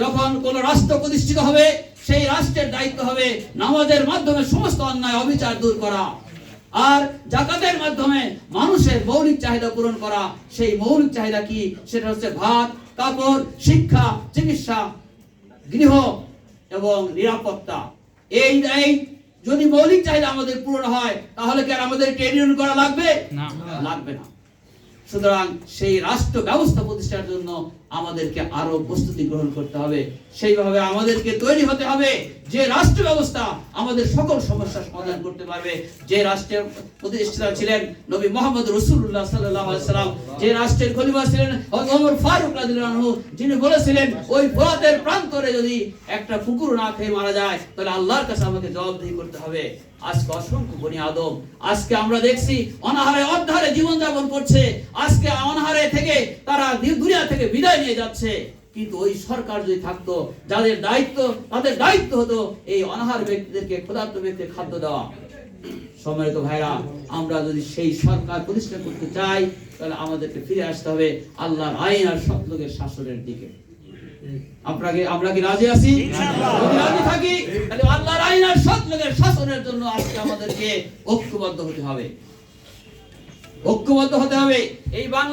যখন কোন রাষ্ট্র প্রতিষ্ঠিত হবে, সেই রাষ্ট্রের দায়িত্ব হবে নামাজের মাধ্যমে সমস্ত অন্যায়, অবিচার দূর করা। আর জাকাতের মাধ্যমে মানুষের মৌলিক চাহিদা পূরণ করা। সেই মৌলিক চাহিদা কি? সেটা হচ্ছে ভাত, কাপড়, শিক্ষা, চিকিৎসা, গৃহ এবং নিরাপত্তা। এই এই যদি মৌলিক চাহিদা আমাদের পূরণ হয় তাহলে কি আর আমাদের ট্রেড ইউনিয়ন করা লাগবে? না। লাগবে না। সুতরাং সেই রাষ্ট্র ব্যবস্থা প্রতিষ্ঠার জন্য আমাদেরকে আরও প্রস্তুতি গ্রহণ করতে হবে। সেইভাবে আমাদেরকে তৈরি হতে হবে। যে রাষ্ট্র ব্যবস্থা আমাদের সকল সমস্যার সমাধান করতে পারবে। যে রাষ্ট্রের প্রতিষ্ঠাতা ছিলেন নবী মোহাম্মদ রসুল্লাহ সাল্লাম যে রাষ্ট্রের খলিফা ছিলেন ওমর ফারুক আনহু, যিনি বলেছিলেন ওই ফোরাতের প্রান্তরে যদি একটা কুকুর না খেয়ে মারা যায় তাহলে আল্লাহর কাছে আমাকে জবাবদিহি করতে হবে। আজকে অসংখ্য বনি আদম আজকে আমরা দেখছি অনাহারে অর্ধারে জীবনযাপন করছে। আজকে অনাহারে থেকে তারা দুনিয়া থেকে বিদায় নিয়ে যাচ্ছে। কিন্তু ওই সরকার যদি থাকতো যাদের দায়িত্ব তাদের দায়িত্ব হতো এই অনাহার ব্যক্তিদেরকে ক্ষুধার্ত ব্যক্তির খাদ্য দেওয়া। সম্মানিত ভাইরা আমরা যদি সেই সরকার প্রতিষ্ঠা করতে চাই তাহলে আমাদেরকে ফিরে আসতে হবে আল্লাহর আইন আর সৎলোকের শাসনের দিকে। আপনাকে আমরা কি রাজি আছি? যদি রাজি থাকি তাহলে আল্লাহর আইন আর শাসনের জন্য আজকে আমাদেরকে ঐক্যবদ্ধ হতে হবে। ঐক্যবদ্ধ হতে হবে। এই বাংলা